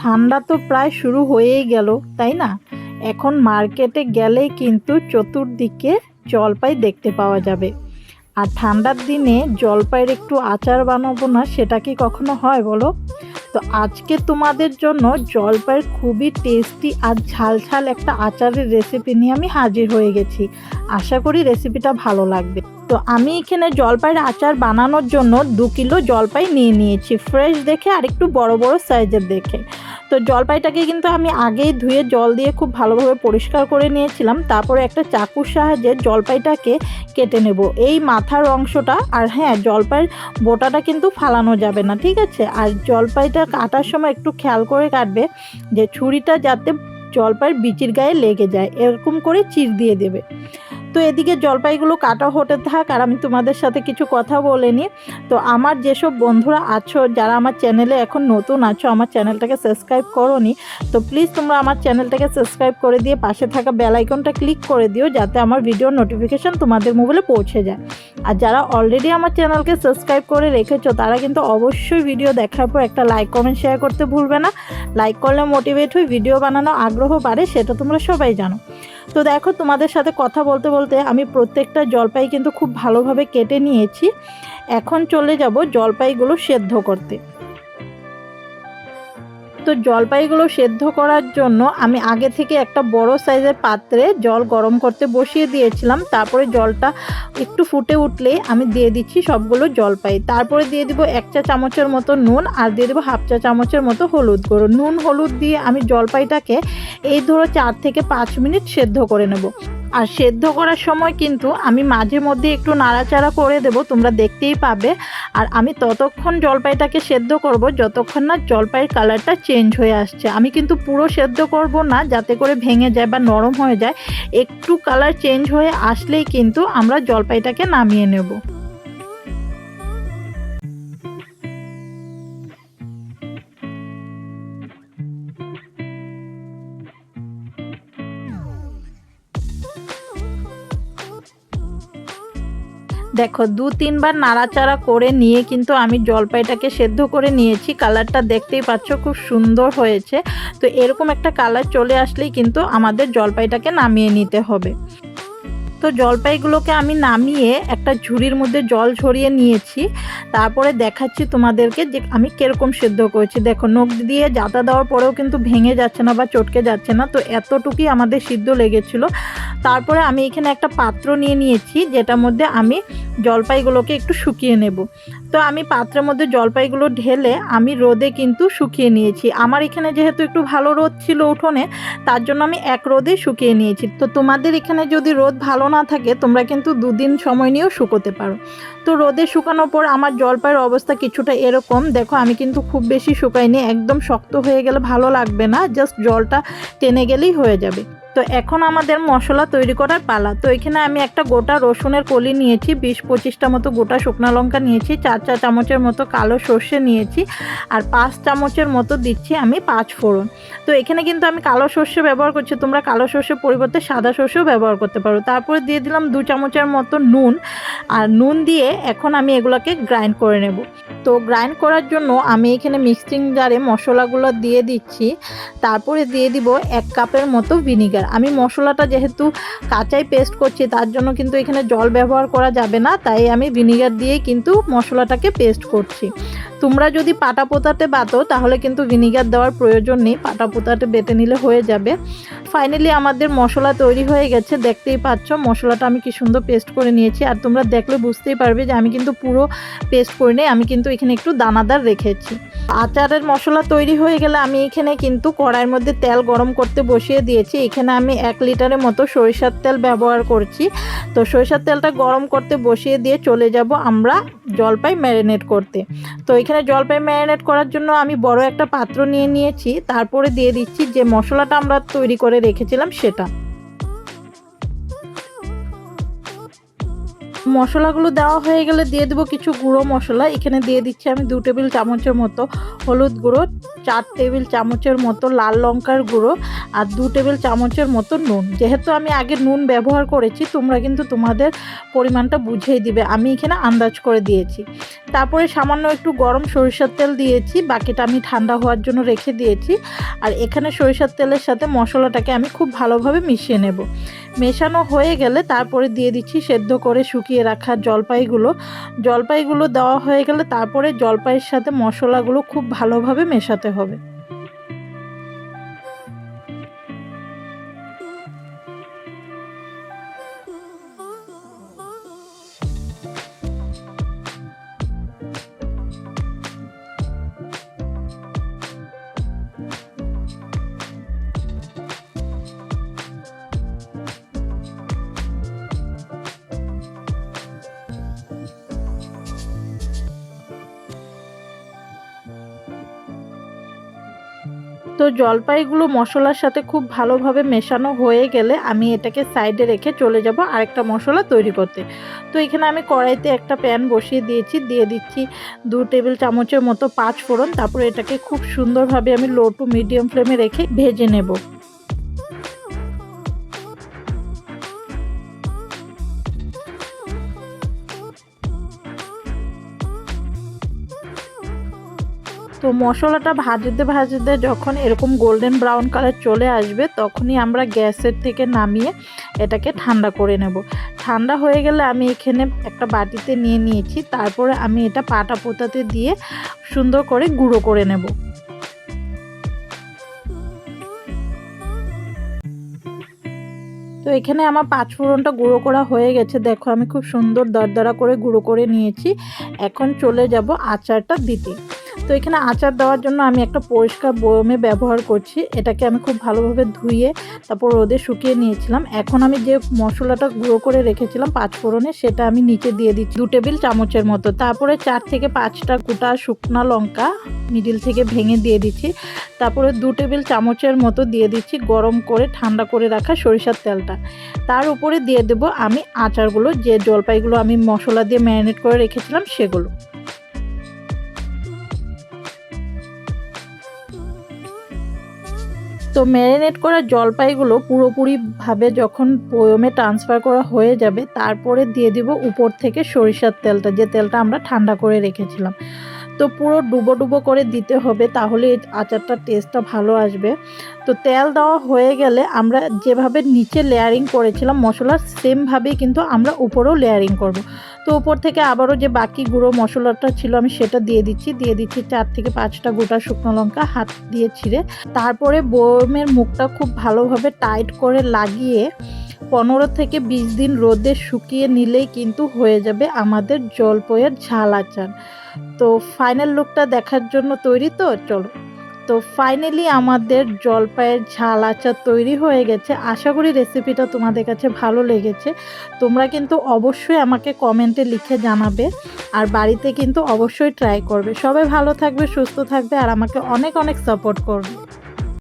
ঠান্ডা তো প্রায় শুরু হয়েই গেল, তাই না? এখন মার্কেটে গেলেই কিন্তু চতুর্দিকে জলপাই দেখতে পাওয়া যাবে। আর ঠান্ডার দিনে জলপাইয়ের একটু আচার বানাবো না, সেটা কি কখনো হয় বলো? তো আজকে তোমাদের জন্য জলপাইয়ের খুবই টেস্টি আর ঝাল ঝাল একটা আচারের রেসিপি নিয়ে আমি হাজির হয়ে গেছি। আশা করি রেসিপিটা ভালো লাগবে। তো আমি এখানে জলপাইয়ের আচার বানানোর জন্য দু কিলো জলপাই নিয়ে নিয়েছি। ফ্রেশ দেখে আর একটু বড় বড় সাইজের দেখে। তো জলপাইটাকে কিন্তু আমি আগেই ধুয়ে জল দিয়ে খুব ভালোভাবে পরিষ্কার করে নিয়েছিলাম। তারপরে একটা চাকুর সাহায্যে জলপাইটাকে কেটে নেব। এই মাথার অংশটা, আর হ্যাঁ জলপাইয়ের বোটাটা কিন্তু ফালানো যাবে না, ঠিক আছে? আর জলপাইটা কাটার সময় একটু খেয়াল করে কাটবে যে ছুরিটা যাতে জলপাইয়ের বিচির গায়ে লেগে যায়, এরকম করে চির দিয়ে দেবে। তো এদিকে জলপাইগুলো কাটা হতে থাক আর আমি তোমাদের সাথে কিছু কথা বলে তো আমার যেসব বন্ধুরা আছো, যারা আমার চ্যানেলে এখন নতুন আছো, আমার চ্যানেলটাকে সাবস্ক্রাইব করোনি, তো প্লিজ তোমরা আমার চ্যানেলটাকে সাবস্ক্রাইব করে দিয়ে পাশে থাকা বেল আইকনটা ক্লিক করে দিও যাতে আমার ভিডিওর নোটিফিকেশান তোমাদের মোবাইলে পৌঁছে যায়। আর যারা অলরেডি আমার চ্যানেলকে সাবস্ক্রাইব করে রেখেছো, তারা কিন্তু অবশ্যই ভিডিও দেখার পর একটা লাইক কমেন্ট শেয়ার করতে ভুলবে না। লাইক করলে মোটিভেট হয়ে ভিডিও বানানো আগ্রহ বাড়ে, সেটা তোমরা সবাই জানো। তো দেখো তোমাদের সাথে কথা বলতে বলতে আমি প্রত্যেকটা জলপাই কিন্তু খুব ভালোভাবে কেটে নিয়েছি। এখন চলে যাব জলপাইগুলো সেদ্ধ করতে। তো জলপাইগুলো সেদ্ধ করার জন্য আমি আগে থেকে একটা বড় সাইজের পাত্রে জল গরম করতে বসিয়ে দিয়েছিলাম। তারপরে জলটা একটু ফুটে উঠলেই আমি দিয়ে দিচ্ছি সবগুলো জলপাই। তারপরে দিয়ে দিব এক চা চামচের মতো নুন আর দিয়ে দেবো হাফ চা চামচের মতো হলুদ গুঁড়ো। নুন, হলুদ দিয়ে আমি জলপাইটাকে এই ধরো চার থেকে পাঁচ মিনিট সেদ্ধ করে নেব। আর সেদ্ধ করার সময় কিন্তু আমি মাঝে মধ্যে একটু নাড়াচাড়া করে দেব, তোমরা দেখতেই পাবে। আর আমি ততক্ষণ জলপাইটাকে সেদ্ধ করব, যতক্ষণ না জলপাইয়ের কালারটা চেঞ্জ হয়ে আসছে। আমি কিন্তু পুরো সেদ্ধ করব না, যাতে করে ভেঙে যায় বা নরম হয়ে যায়। একটু কালার চেঞ্জ হয়ে আসলেই কিন্তু আমরা জলপাইটাকে নামিয়ে নেব। দেখো, দু, তিনবার নাড়াচাড়া করে নিয়ে কিন্তু আমি জলপাইটাকে সেদ্ধ করে নিয়েছি। কালারটা দেখতেই পাচ্ছ, খুব সুন্দর হয়েছে। তো এরকম একটা কালার চলে আসলেই কিন্তু আমাদের জলপাইটাকে নামিয়ে নিতে হবে। তো জলপাইগুলোকে আমি নামিয়ে একটা ঝুড়ির মধ্যে জল ঝরিয়ে নিয়েছি। তারপরে দেখাচ্ছি তোমাদেরকে যে আমি কীরকম সেদ্ধ করেছি। দেখো, নখ দিয়ে জাতা দেওয়ার পরেও কিন্তু ভেঙে যাচ্ছে না বা চটকে যাচ্ছে না। তো এতটুকুই আমাদের সিদ্ধ লেগেছিল। তারপরে আমি এখানে একটা পাত্র নিয়ে নিয়েছি, যেটার মধ্যে আমি জলপাইগুলোকে একটু শুকিয়ে নেব। তো আমি পাত্রের মধ্যে জলপাইগুলো ঢেলে আমি রোদে কিন্তু শুকিয়ে নিয়েছি। আমার এখানে যেহেতু একটু ভালো রোদ ছিল উঠোনে, তার জন্য আমি এক রোদে শুকিয়ে নিয়েছি। তো তোমাদের এখানে যদি রোদ ভালো না থাকে, তোমরা কিন্তু দুদিন সময় নিয়েও শুকোতে পারো। তো রোদে শুকানোর পর আমার জলপাইয়ের অবস্থা কিছুটা এরকম। দেখো, আমি কিন্তু খুব বেশি শুকাইনি, একদম শক্ত হয়ে গেলে ভালো লাগবে না, জাস্ট জলটা টেনে গেলেই হয়ে যাবে। তো এখন আমাদের মশলা তৈরি করার পালা। তো এখানে আমি একটা গোটা রসুনের কলি নিয়েছি, বিশ পঁচিশটা মতো গোটা শুকনো লঙ্কা নিয়েছি, চার চা চামচের মতো কালো সর্ষে নিয়েছি, আর পাঁচ চামচের মতো দিচ্ছি আমি পাঁচ ফোড়ন। তো এখানে কিন্তু আমি কালো সর্ষে ব্যবহার করছি, তোমরা কালো সর্ষের পরিবর্তে সাদা সর্ষেও ব্যবহার করতে পারো। তারপরে দিয়ে দিলাম দু চামচের মতো নুন, আর নুন দিয়ে এখন আমি এগুলোকে গ্রাইন্ড করে নেব। তো গ্রাইন্ড করার জন্য আমি এখানে মিক্সিং জারে মশলাগুলো দিয়ে দিচ্ছি, তারপরে দিয়ে দিব এক কাপের মতো ভিনিগার। আমি মশলাটা যেহেতু কাঁচাই পেস্ট করছি, তার জন্য কিন্তু এখানে জল ব্যবহার করা যাবে না, তাই আমি ভিনিগার দিয়ে কিন্তু মশলাটাকে পেস্ট করছি। তোমরা যদি পাটা পোতাতে বাতো, তাহলে কিন্তু ভিনিগার দেওয়ার প্রয়োজন নেই, পাটা পোতাতে বেটে নিলে হয়ে যাবে। ফাইনালি আমাদের মশলা তৈরি হয়ে গেছে, দেখতেই পাচ্ছ মশলাটা আমি কি সুন্দর পেস্ট করে নিয়েছি। আর তোমরা দেখলে বুঝতেই পারবে যে আমি কিন্তু পুরো পেস্ট করে নিই, আমি কিন্তু এখানে একটু দানাদার রেখেছি। আচারের মশলা তৈরি হয়ে গেলে আমি এখানে কিন্তু কড়াইয়ের মধ্যে তেল গরম করতে বসিয়ে দিয়েছি। এখানে আমি এক লিটারের মতো সরিষার তেল ব্যবহার করছি। তো সরিষার তেলটা গরম করতে বসিয়ে দিয়ে চলে যাব আমরা জলপাই ম্যারিনেট করতে। তো এখানে জলপাই ম্যারিনেট করার জন্য আমি বড় একটা পাত্র নিয়ে নিয়েছি। তারপরে দিয়ে দিচ্ছি যে মশলাটা আমরা তৈরি করে রেখেছিলাম সেটা। মশলাগুলো দেওয়া হয়ে গেলে দিয়ে দেবো কিছু গুঁড়ো মশলা। এখানে দিয়ে দিচ্ছি আমি দু টেবিল চামচের মতো হলুদ গুঁড়ো, চার টেবিল চামচের মতো লাল লঙ্কার গুঁড়ো আর দু টেবিল চামচের মতো নুন। যেহেতু আমি আগে নুন ব্যবহার করেছি, তোমরা কিন্তু তোমাদের পরিমাণটা বুঝেই দিবে। আমি এখানে আন্দাজ করে দিয়েছি। তারপরে সামান্য একটু গরম সরিষার তেল দিয়েছি, বাকিটা আমি ঠান্ডা হওয়ার জন্য রেখে দিয়েছি। আর এখানে সরিষার তেলের সাথে মশলাটাকে আমি খুব ভালোভাবে মিশিয়ে নেব। মেশানো হয়ে গেলে তারপরে দিয়ে দিচ্ছি সেদ্ধ করে শুকিয়ে রাখা জলপাইগুলো। জলপাইগুলো দেওয়া হয়ে গেলে তারপরে জলপাইয়ের সাথে মশলাগুলো খুব ভালোভাবে মেশাতে হবে। তো জলপাইগুলো মশলার সাথে খুব ভালোভাবে মেশানো হয়ে গেলে আমি এটাকে সাইডে রেখে চলে যাব আরেকটা মশলা তৈরি করতে। তো এখানে আমি কড়াইতে একটা প্যান বসিয়ে দিয়েছি, দিয়ে দিচ্ছি দু টেবিল চামচের মতো পাঁচ ফোড়ন। তারপরে এটাকে খুব সুন্দরভাবে আমি লো টু মিডিয়াম ফ্লেমে রেখে ভেজে নেব। তো মশলাটা ভাজতে ভাজতে যখন এরকম গোল্ডেন ব্রাউন কালার চলে আসবে, তখনই আমরা গ্যাসের থেকে নামিয়ে এটাকে ঠান্ডা করে নেব। ঠান্ডা হয়ে গেলে আমি এখানে একটা বাটিতে নিয়ে নিয়েছি, তারপরে আমি এটা পাটা পোতাতে দিয়ে সুন্দর করে গুঁড়ো করে নেব। তো এখানে আমার পাঁচ ফোড়নটা গুঁড়ো করা হয়ে গেছে। দেখো, আমি খুব সুন্দর দরদরা করে গুঁড়ো করে নিয়েছি। এখন চলে যাব আচারটা দিতে। তো এখানে আচার দেওয়ার জন্য আমি একটা পরিষ্কার বয়মে ব্যবহার করছি। এটাকে আমি খুব ভালোভাবে ধুয়ে তারপর রোদে শুকিয়ে নিয়েছিলাম। এখন আমি যে মশলাটা গুঁড়ো করে রেখেছিলাম পাঁচ ফোড়নে, সেটা আমি নিচে দিয়ে দিচ্ছি দু টেবিল চামচের মতো। তারপরে চার থেকে পাঁচটা গোটা শুকনা লঙ্কা মিডিল থেকে ভেঙে দিয়ে দিচ্ছি। তারপরে দু টেবিল চামচের মতো দিয়ে দিচ্ছি গরম করে ঠান্ডা করে রাখা সরিষার তেলটা। তার উপরে দিয়ে দেব আমি আচারগুলো, যে জলপাইগুলো আমি মশলা দিয়ে ম্যারিনেট করে রেখেছিলাম সেগুলো। তো ম্যারিনেট করা জলপাইগুলো পুরোপুরিভাবে যখন বয়মে ট্রান্সফার করা হয়ে যাবে, তারপরে দিয়ে দিব উপর থেকে সরিষার তেলটা, যে তেলটা আমরা ঠান্ডা করে রেখেছিলাম। তো পুরো ডুবো ডুবো করে দিতে হবে তাহলে এই আচারটার টেস্টটা ভালো আসবে তো তেল দেওয়া হয়ে গেলে আমরা যেভাবে নিচে লেয়ারিং করেছিলাম মশলার সেমভাবেই কিন্তু আমরা উপরেও লেয়ারিং করব। তো উপর থেকে আবারও যে বাকি গুঁড়ো মশলাটা ছিল আমি সেটা দিয়ে দিচ্ছি দিয়ে দিচ্ছি চার থেকে পাঁচটা গোটা শুকনো লঙ্কা হাত দিয়ে ছিঁড়ে তারপরে বোমের মুখটা খুব ভালোভাবে টাইট করে লাগিয়ে পনেরো থেকে বিশ দিন রোদে শুকিয়ে নিলেই কিন্তু হয়ে যাবে আমাদের জলপয়ের ঝাল আচার তো ফাইনাল লুকটা দেখার জন্য তৈরি তো? চলো। তো ফাইনালি আমাদের জলপাইয়ের ঝাল আচার তৈরি হয়ে গেছে। আশা করি রেসিপিটা তোমাদের কাছে ভালো লেগেছে। তোমরা কিন্তু অবশ্যই আমাকে কমেন্টে লিখে জানাবে আর বাড়িতে কিন্তু অবশ্যই ট্রাই করবে। সবাই ভালো থাকবে, সুস্থ থাকবে আর আমাকে অনেক অনেক সাপোর্ট করবে।